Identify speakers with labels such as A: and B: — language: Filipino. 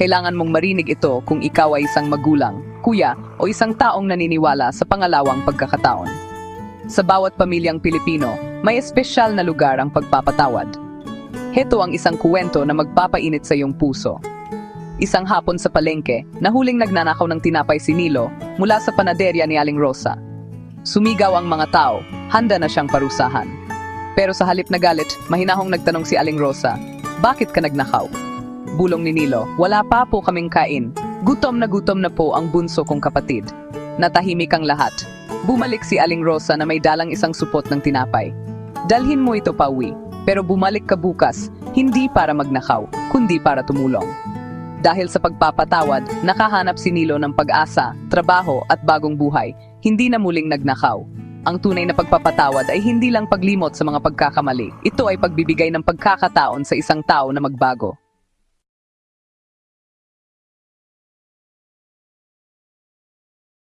A: Kailangan mong marinig ito kung ikaw ay isang magulang, kuya, o isang taong naniniwala sa pangalawang pagkakataon. Sa bawat pamilyang Pilipino, may espesyal na lugar ang pagpapatawad. Heto ang isang kuwento na magpapainit sa iyong puso. Isang hapon sa palengke, nahuling nagnanakaw ng tinapay si Nilo mula sa panaderya ni Aling Rosa. Sumigaw ang mga tao, handa na siyang parusahan. Pero sa halip na galit, mahinahong nagtanong si Aling Rosa, Bakit ka nagnakaw? Bulong ni Nilo, wala pa po kaming kain. Gutom na gutom na po ang bunso kong kapatid. Natahimik ang lahat. Bumalik si Aling Rosa na may dalang isang supot ng tinapay. Dalhin mo ito pauwi, pero bumalik ka bukas, hindi para magnakaw, kundi para tumulong. Dahil sa pagpapatawad, nakahanap si Nilo ng pag-asa, trabaho at bagong buhay, hindi na muling nagnakaw. Ang tunay na pagpapatawad ay hindi lang paglimot sa mga pagkakamali. Ito ay pagbibigay ng pagkakataon sa isang tao na magbago.